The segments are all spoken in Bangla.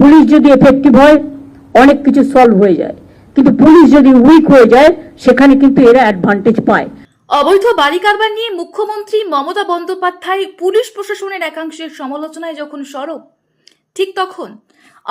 পুলিশ যদি এফেক্টিভ হয়, অনেক কিছু সলভ হয়ে যায়। কিন্তু পুলিশ যদি উইক হয়ে যায়, সেখানে কিন্তু এরা অ্যাডভান্টেজ পায়। অবৈধ বাড়ি কারবার নিয়ে মুখ্যমন্ত্রী মমতা বন্দ্যোপাধ্যায় পুলিশ প্রশাসনের একাংশের সমালোচনায় যখন সরব, ঠিক তখন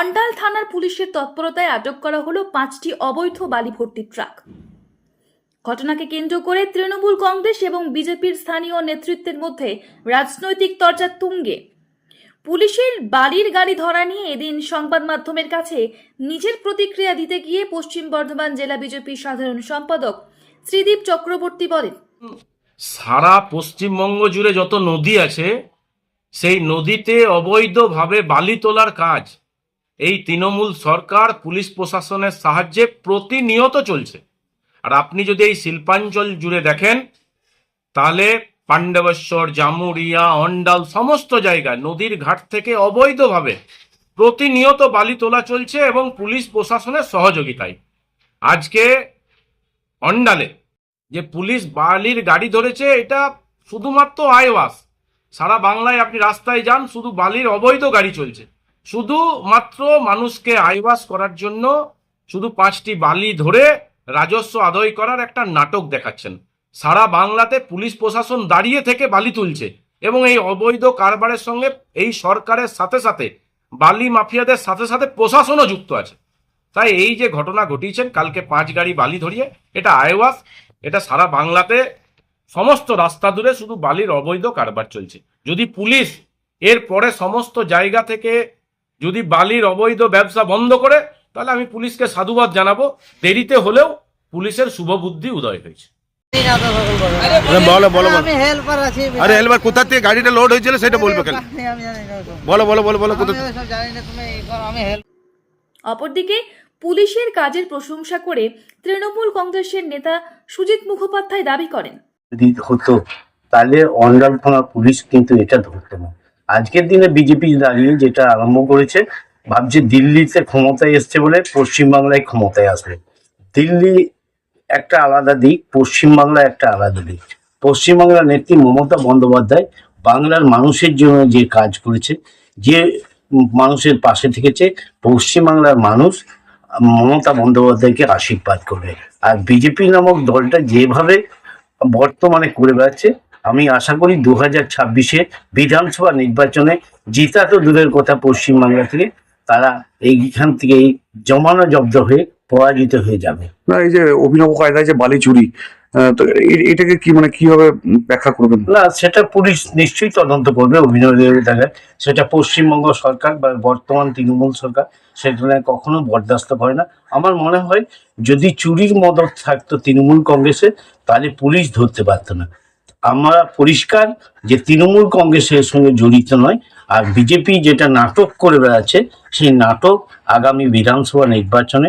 অন্ডাল থানার পুলিশের তৎপরতায় আটক করা হলো পাঁচটি অবৈধ বালি ভর্তি ট্রাক। ঘটনাকে কেন্দ্র করে তৃণমূল কংগ্রেস এবং বিজেপির স্থানীয় নেতৃত্বের মধ্যে রাজনৈতিক তরজা তুঙ্গে পুলিশের বালির গাড়ি ধরা নিয়ে এদিন সংবাদ মাধ্যমের কাছে নিজের প্রতিক্রিয়া দিতে গিয়ে পশ্চিম বর্ধমান জেলা বিজেপির সাধারণ সম্পাদক শ্রীদীপ চক্রবর্তী বলেন সারা পশ্চিমবঙ্গ জুড়ে যত নদী আছে, সেই নদীতে অবৈধভাবে বালি তোলার কাজ এই তৃণমূল সরকার, পুলিশ প্রশাসনের সাহায্যে প্রতিনিয়ত চলছে। আর আপনি যদি এই শিল্পাঞ্চল জুড়ে দেখেন, তাহলে পাণ্ডবেশ্বর, জামুরিয়া, অন্ডাল সমস্ত জায়গায় নদীর ঘাট থেকে অবৈধভাবে প্রতিনিয়ত বালি তোলা চলছে এবং পুলিশ প্রশাসনের সহযোগিতায়। আজকে অন্ডালে যে পুলিশ বালির গাড়ি ধরেছে, এটা শুধুমাত্র আইওয়াস। সারা বাংলায় আপনি রাস্তায় যান, শুধু বালির অবৈধ গাড়ি চলছে। শুধু মাত্র মানুষকে আইওয়াস করার জন্য শুধু পাঁচটি বালি ধরে রাজস্ব আদায় করার একটা নাটক দেখাচ্ছেন। সারা বাংলাতে পুলিশ প্রশাসন দাঁড়িয়ে থেকে বালি তুলছে এবং এই অবৈধ কারবারের সঙ্গে এই সরকারের সাথে সাথে, বালি মাফিয়াদের সাথে সাথে প্রশাসনও যুক্ত আছে। তাই এই যে ঘটনা ঘটিয়েছেন, কালকে পাঁচ গাড়ি বালি ধরিয়ে, এটা আইওয়াস, এটা সারা বাংলাতে সমস্ত রাস্তা দূরে শুধু বালির অবৈধ কারবার চলছে। যদি পুলিশ এর পরে সমস্ত জায়গা থেকে যদি বালির অবৈধ ব্যবসা বন্ধ করে, তাহলে আমি পুলিশকে সাধুবাদ জানাব। দেরিতে হলেও পুলিশের শুভ বুদ্ধি উদয় হয়েছে। বলো। বলো বলো আমি হেল্পার আছি আরে এলবার কোথা থেকে গাড়িটা লোড হয়েছিল সেটা বলবে বলো বলো বলো বলো কোথা অপরদিকে পুলিশের কাজের প্রশংসা করে তৃণমূল কংগ্রেসের নেতা সুজিত মুখোপাধ্যায় দাবি করেন। যদি হতো তাহলে অন্ডাল থানা পুলিশ কিন্তু এটা ধরতো না। আজকের দিনে বিজেপি দাঁড়িয়ে যেটা আরম্ভ করেছে ভাবছে দিল্লিতে ক্ষমতায় এসছে বলে পশ্চিমবাংলায় ক্ষমতায় আসবে। দিল্লি একটা আলাদা দিক, পশ্চিমবাংলা একটা আলাদা দিক। পশ্চিমবাংলার নেত্রী মমতা বন্দ্যোপাধ্যায় বাংলার মানুষের জন্য যে কাজ করেছে, যে মানুষের পাশে থেকেছে, পশ্চিমবাংলার মানুষ মমতা বন্দ্যোপাধ্যায়কে আশীর্বাদ করবে। আর বিজেপি নামক দলটা যেভাবে বর্তমানে করে বেড়াচ্ছে, আমি আশা করি দু হাজার ছাব্বিশে বিধানসভা নির্বাচনে জিতা তো দূরের কথা পশ্চিমবাংলা থেকে, তারা এইখান থেকে জমানো জব্দ হয়ে পরাজিত হয়ে যাবে। না এই যে অভিনব কায়দায় যে বালি চুরি তো এটাকে কি মানে কীভাবে ব্যাখ্যা করবেন? না সেটা পুলিশ নিশ্চয়ই তদন্ত করবে জায়গায়। সেটা পশ্চিমবঙ্গ সরকার বা বর্তমান তৃণমূল সরকার সেটা কখনো বরদাস্ত করে না। আমার মনে হয় যদি চুরির মদত থাকতো তৃণমূল কংগ্রেসে তাহলে পুলিশ ধরতে পারতো না। আমরা পরিষ্কার যে তৃণমূল কংগ্রেসের সঙ্গে জড়িত নয় আর বিজেপি যেটা নাটক করে বেড়াচ্ছে সেই নাটক আগামী বিধানসভা নির্বাচনে